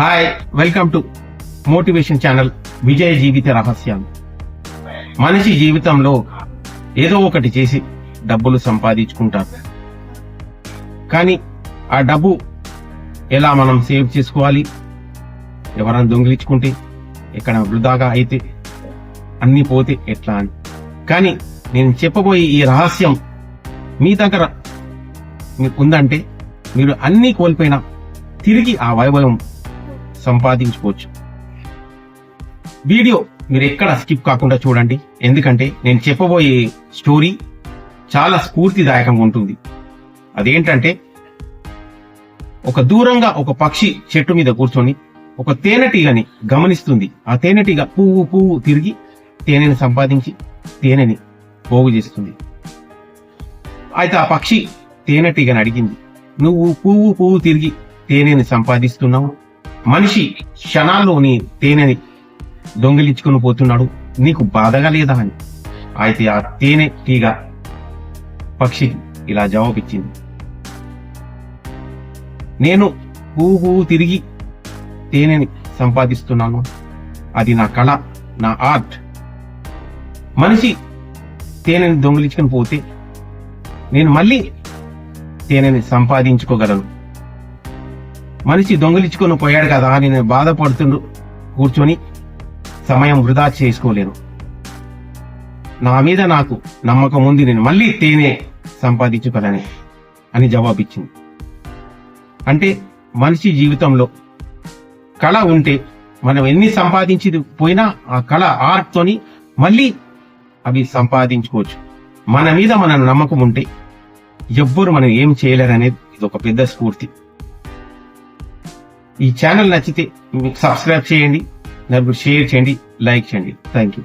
Hi welcome to motivation channel విజయ జీవిత రహస్యాలు మనిషి జీవితంలో ఏదో ఒకటి చేసి డబ్బులు సంపాదించుకుంటారు. కానీ ఆ డబ్బు ఎలా మనం సేవ్ చేసుకోవాలి? ఎవరైనా దొంగిలించుకుంటే ఎక్కడ వృధాగా అయితే అన్ని పోతే ఎట్లా అని. కానీ నేను చెప్పబోయే ఈ రహస్యం మీ దగ్గర మీకు ఉందంటే మీరు అన్నీ కోల్పోయినా తిరిగి ఆ వైభవం సంపాదించుకోవచ్చు. వీడియో మీరు ఎక్కడ స్కిప్ కాకుండా చూడండి. ఎందుకంటే నేను చెప్పబోయే స్టోరీ చాలా స్ఫూర్తిదాయకంగా ఉంటుంది. అదేంటంటే ఒక దూరంగా ఒక పక్షి చెట్టు మీద కూర్చొని ఒక తేనెటీగని గమనిస్తుంది. ఆ తేనెటీగ పువ్వు పువ్వు తిరిగి తేనెని సంపాదించి తేనెని పోగు చేస్తుంది. అయితే ఆ పక్షి తేనెటీగని అడిగింది. నువ్వు పువ్వు పువ్వు తిరిగి తేనెని సంపాదిస్తున్నావు? మనిషి క్షణాల్లోని తేనెని దొంగిలించుకుని పోతున్నాడు. నీకు బాధగా లేదా అని? అయితే ఆ తేనె తీగ పక్షి ఇలా జవాబిచ్చింది. నేను పువ్వు పువ్వు తిరిగి తేనెని సంపాదిస్తున్నాను. అది నా కళ నా ఆర్ట్. మనిషి తేనెని దొంగిలించుకుని పోతే నేను మళ్ళీ తేనెని సంపాదించుకోగలను. మనిషి దొంగిలించుకొని పోయాడు కదా అని నేను బాధపడుతుండు కూర్చొని సమయం వృధా చేసుకోలేను. నా మీద నాకు నమ్మకం ఉంది నేను మళ్ళీ తేనె సంపాదించుకోలేని అని జవాబిచ్చింది. అంటే మనిషి జీవితంలో కళ ఉంటే మనం ఎన్ని సంపాదించి పోయినా ఆ కళ ఆర్ట్తోని మళ్ళీ అవి సంపాదించుకోవచ్చు. మన మీద మన నమ్మకం ఉంటే ఎవ్వరు మనం ఏం చేయలేరు అనేది ఇది ఒక పెద్ద స్ఫూర్తి. ఈ ఛానల్ నచ్చితే మీకు సబ్స్క్రైబ్ చేయండి నలుగురు షేర్ చేయండి లైక్ చేయండి. Thank you